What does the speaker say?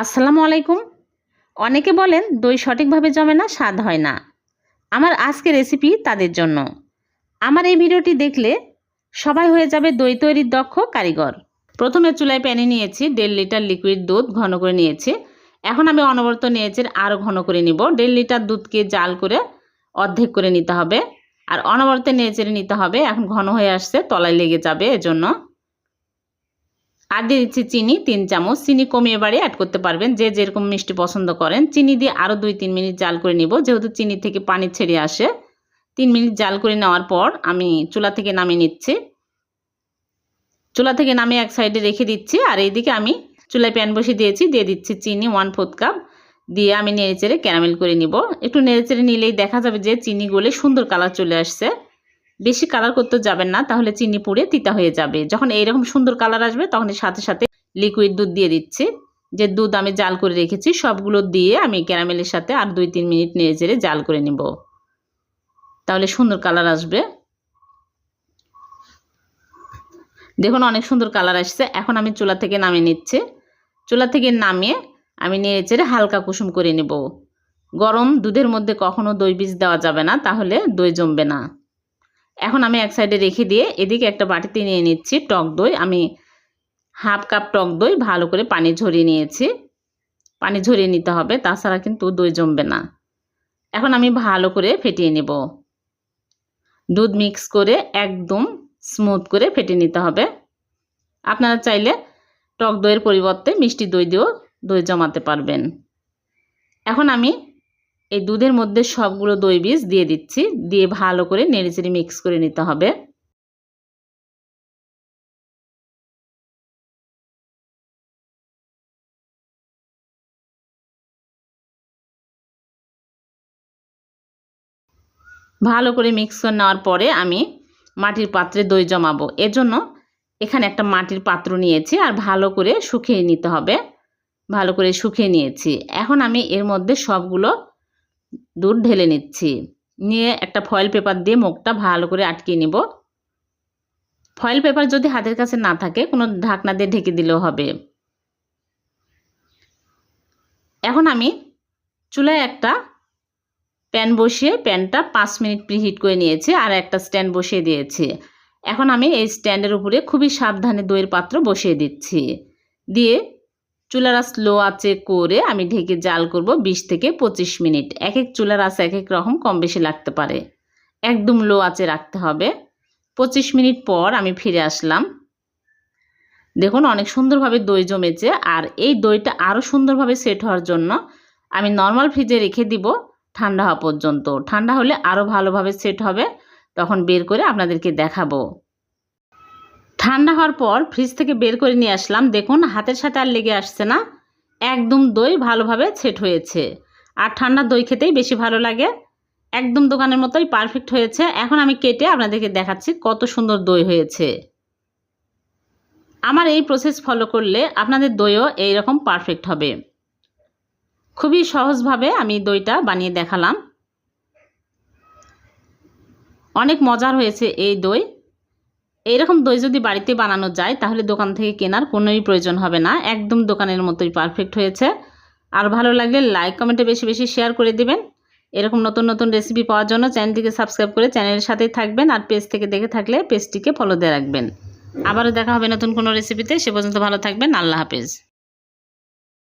আসসালামু আলাইকুম। অনেকে বলেন দই সঠিকভাবে জমে না, স্বাদ হয় না। আমার আজকে রেসিপি তাদের জন্য। আমার এই ভিডিওটি দেখলে সবাই হয়ে যাবে দই তৈরির দক্ষ কারিগর। প্রথমে চুলায় প্যানে নিয়েছি দেড় লিটার লিকুইড দুধ ঘন করে নিয়েছি। এখন আমি অনবরত নিয়েছি আরও ঘন করে নিব। দেড় লিটার দুধকে জাল করে অর্ধেক করে নিতে হবে। আর অনবরত নেড়ে নিতে হবে। এখন ঘন হয়ে আসছে, তলায় লেগে যাবে। এজন্য আর দিয়ে দিচ্ছি চিনি, তিন চামচ। চিনি কমিয়ে বাড়িয়ে অ্যাড করতে পারবেন। যে যেরকম মিষ্টি পছন্দ করেন। চিনি দিয়ে আরও দুই, তিন মিনিট জাল করে নিব। যেহেতু চিনি থেকে পানি ছেড়ে আসে, তিন মিনিট জাল করে নেওয়ার পর আমি চুলা থেকে নামিয়ে নিচ্ছি। চুলা থেকে নামিয়ে এক সাইডে রেখে দিচ্ছি। আর এইদিকে আমি চুলায় প্যান বসিয়ে দিয়েছি। দিয়ে দিচ্ছি চিনি ওয়ান ফোর্থ কাপ দিয়ে আমি নেড়ে চেড়ে ক্যারামেল করে নিব। একটু নেড়ে চেড়ে নিলেই দেখা যাবে যে চিনি গলে সুন্দর কালার চলে আসছে। বেশি কালার করতে যাবেন না, তাহলে চিনি পুড়ে তিতা হয়ে যাবে। যখন এইরকম সুন্দর কালার আসবে, তখন সাথে সাথে লিকুইড দুধ দিয়ে দিচ্ছি। যে দুধ আমি জাল করে রেখেছি, সবগুলো দিয়ে আমি ক্যারামেলের সাথে আর দুই তিন মিনিট নেড়ে চেড়ে জাল করে নিব। তাহলে সুন্দর কালার আসবে। দেখুন, অনেক সুন্দর কালার আসছে। এখন আমি চুলা থেকে নামিয়ে নিচ্ছি। চুলা থেকে নামিয়ে আমি নেড়ে চেড়ে হালকা কুসুম করে নেব। গরম দুধের মধ্যে কখনো দই বীজ দেওয়া যাবে না, তাহলে দই জমবে না। এখন আমি এক সাইডে রেখে দিয়ে এদিকে একটা বাটিতে নিয়ে নিচ্ছি টক দই। আমি হাফ কাপ টক দই ভালো করে পানি ঝরিয়ে নিয়েছি। পানি ঝরিয়ে নিতে হবে, তাছাড়া কিন্তু দই জমবে না। এখন আমি ভালো করে ফেটিয়ে নেব। দুধ মিক্স করে একদম স্মুথ করে ফেটে নিতে হবে। আপনারা চাইলে টক দইয়ের পরিবর্তে মিষ্টি দই দিয়েও দই জমাতে পারবেন। এখন আমি এই দুধের মধ্যে সবগুলো দই বীজ দিয়ে দিচ্ছি। দিয়ে ভালো করে নেড়েচেড়ে মিক্স করে নিতে হবে। ভালো করে মিক্স করে নেওয়ার পরে আমি মাটির পাত্রে দই জমাবো। এজন্য এখানে একটা মাটির পাত্র নিয়েছি আর ভালো করে শুকিয়ে নিতে হবে। ভালো করে শুকিয়ে নিয়েছি। এখন আমি এর মধ্যে সবগুলো দুধ ঢেলে নিচ্ছি। নিয়ে একটা ফয়েল পেপার দিয়ে মুখটা ভালো করে আটকে নিব। ফয়েল পেপার যদি হাতের কাছে না থাকে, কোনো ঢাকনা দিয়ে ঢেকে দিলেও হবে। এখন আমি চুলায় একটা প্যান বসিয়ে প্যানটা পাঁচ মিনিট প্রিহিট করে নিয়েছি আর একটা স্ট্যান্ড বসিয়ে দিয়েছি। এখন আমি এই স্ট্যান্ডের উপরে খুবই সাবধানে দইয়ের পাত্র বসিয়ে দিচ্ছি। দিয়ে চুলার আঁচ লো আঁচে করে আমি ঢেকে জাল করব ২০ থেকে ২৫ মিনিট। এক এক চুলার আঁচ এক এক রকম কম বেশি লাগতে পারে। একদম লো আঁচে রাখতে হবে। ২৫ মিনিট পর আমি ফিরে আসলাম। দেখুন অনেক সুন্দরভাবে দই জমেছে আর এই দইটা আরও সুন্দরভাবে সেট হওয়ার জন্য আমি নর্মাল ফ্রিজে রেখে দিব ঠান্ডা হওয়া পর্যন্ত। ঠান্ডা হলে আরও ভালোভাবে সেট হবে। তখন বের করে আপনাদেরকে দেখাবো। ঠান্ডা হওয়ার পর ফ্রিজ থেকে বের করে নিয়ে আসলাম। দেখুন, হাতের সাথে আর লেগে আসছে না। একদম দই ভালোভাবে সেট হয়েছে। আর ঠান্ডা দই খেতেই বেশি ভালো লাগে। একদম দোকানের মতোই পারফেক্ট হয়েছে। এখন আমি কেটে আপনাদেরকে দেখাচ্ছি কত সুন্দর দই হয়েছে। আমার এই প্রসেস ফলো করলে আপনাদের দইও এইরকম পারফেক্ট হবে। খুবই সহজভাবে আমি দইটা বানিয়ে দেখালাম। অনেক মজার হয়েছে এই দই। এইরকম দই যদি বাড়িতে বানানো যায়, তাহলে দোকান থেকে কেনার কোনোই প্রয়োজন হবে না। একদম দোকানের মতোই পারফেক্ট হয়েছে। আর ভালো লাগলে লাইক কমেন্টে বেশি বেশি শেয়ার করে দিবেন। এরকম নতুন নতুন রেসিপি পাওয়ার জন্য চ্যানেলটিকে সাবস্ক্রাইব করে চ্যানেলের সাথেই থাকবেন আর পেজ থেকে দেখে থাকলে পেজটিকে ফলো দিয়ে রাখবেন। আবারও দেখা হবে নতুন কোনো রেসিপিতে সে পর্যন্ত ভালো থাকবেন। আল্লাহ হাফেজ।